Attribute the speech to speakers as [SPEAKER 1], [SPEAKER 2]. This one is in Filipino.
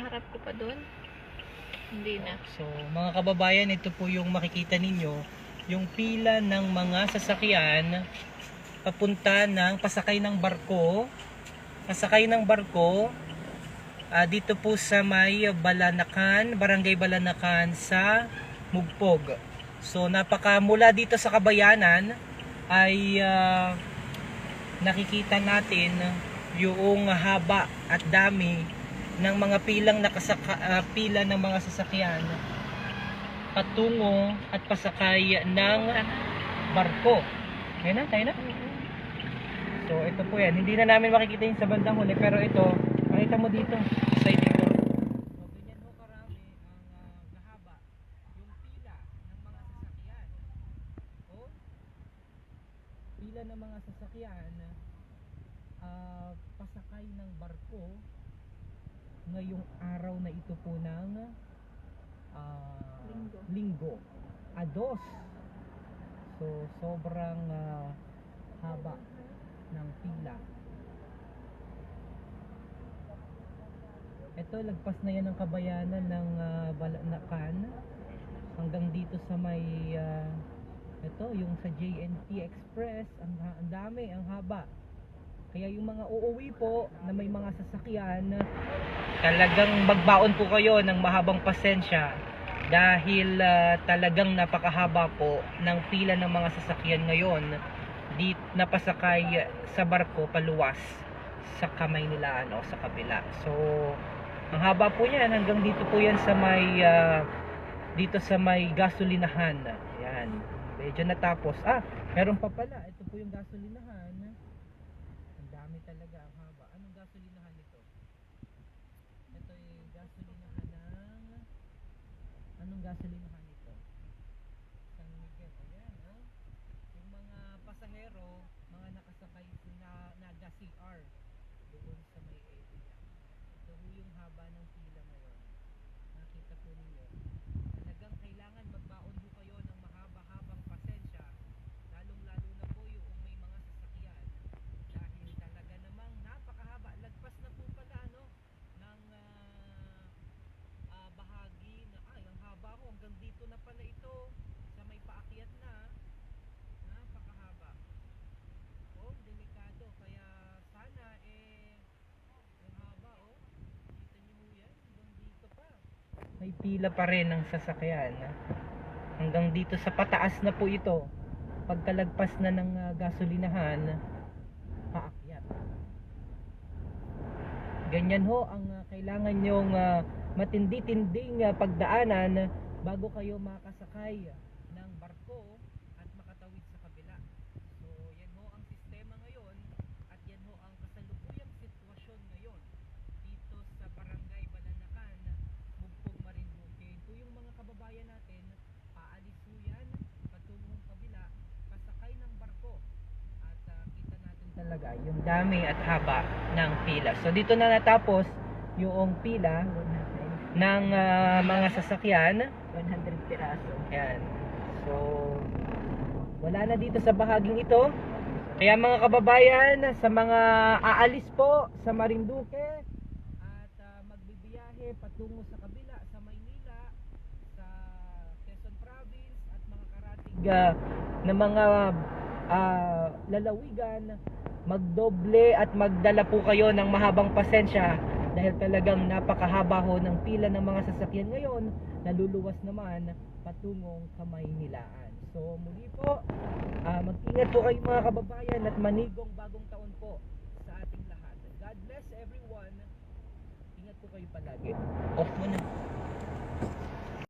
[SPEAKER 1] harap ko pa doon. Hindi na.
[SPEAKER 2] So, mga kababayan, ito po yung makikita ninyo, yung pila ng mga sasakyan papunta ng pasakay ng barko, pasakay ng barko ah, dito po sa may Balanakan, Barangay Balanakan sa Mugpog. So, napaka mula dito sa Kabayanan ay ah, nakikita natin yung haba at dami ng mga pilang nakasaka, ah, pila ng mga sasakyan patungo at pasakay ng barko. Kaya na, tayo na. So, ito po yan. Hindi na namin makikita yung sa bandang huli, pero ito, makita mo dito, side dito. Ah, pila ng mga sasakyan. Ah, pasakay ng barko, ngayong araw na ito po ng ah,
[SPEAKER 1] Linggo.
[SPEAKER 2] linggo. Ados. So, sobrang ah, haba ng pila. Ito, lagpas na yan ng kabayanan ng uh, Balanakan hanggang dito sa may ah, ito, yung sa JNT Express, ang, ang dami, ang haba. Kaya yung mga uuwi po na may mga sasakyan, talagang magbaon po kayo ng mahabang pasensya dahil ah, talagang napakahaba po ng pila ng mga sasakyan ngayon di napasakay sa barko paluwas sa kamay nila ano sa kabila. So ang haba po niyan hanggang dito po yan sa may ah, dito sa may gasolinahan. Yan. Medyo natapos. Ah, meron pa pala. Ito po yung gasolinahan. Dami talaga ang haba. Anong gasolinahan ito? Ito yung gasolinahan ng Anong gasolinahan ito? San Miguel. Ayan, ha? Yung mga pasahero, mga nakasakay na naga CR doon sa may area. Ito ho yung haba ng pila ngayon. Nakita po ninyo. Talagang kailangan magbaon ho kayo ng mahaba-habang pasensya. Lalong-lalo na po yung may mga sasakyan. Dahil talaga namang napakahaba. Lagpas na po pala ano, ng ah, ah, bahagi na ay ang haba ko hanggang dito na pala ito sa may paakyat na napakahaba oh delikado kaya sana eh ang haba oh kita niyo ho yan hanggang dito pa may pila pa rin ng sasakyan hanggang dito sa pataas na po ito. Pagkalagpas na ng ah, gasolinahan paakyat Ganyan ho ang ah, kailangan nyong ah, matindi-tinding pagdaanan bago kayo makasakay ng barko at makatawid sa kabila. So yan ho ang sistema ngayon at yan ho ang kasalukuyang sitwasyon ngayon dito sa Barangay Balanakan, Bugpog Marinduque. Ito yung mga kababayan natin, paalis ho yan patungong kabila, pasakay ng barko at ah, kita natin talaga yung dami at haba ng pila. So dito na natapos yung pila ng ah, mga sasakyan.
[SPEAKER 1] 100 piraso.
[SPEAKER 2] Ayan. So wala na dito sa bahaging ito. Kaya mga kababayan, sa mga aalis po sa Marinduque at ah, magbibiyahe patungo sa kabila sa Maynila, sa Quezon Province at mga karating ah, na mga ah, lalawigan, magdoble at magdala po kayo ng mahabang pasensya dahil talagang napakahaba ho ng pila ng mga sasakyan ngayon naluluwas naman patungong Kamaynilaan. So muli po, ah, mag-ingat po kayo mga kababayan at manigong bagong taon po sa ating lahat. God bless everyone. Ingat po kayo palagi. Off mo na.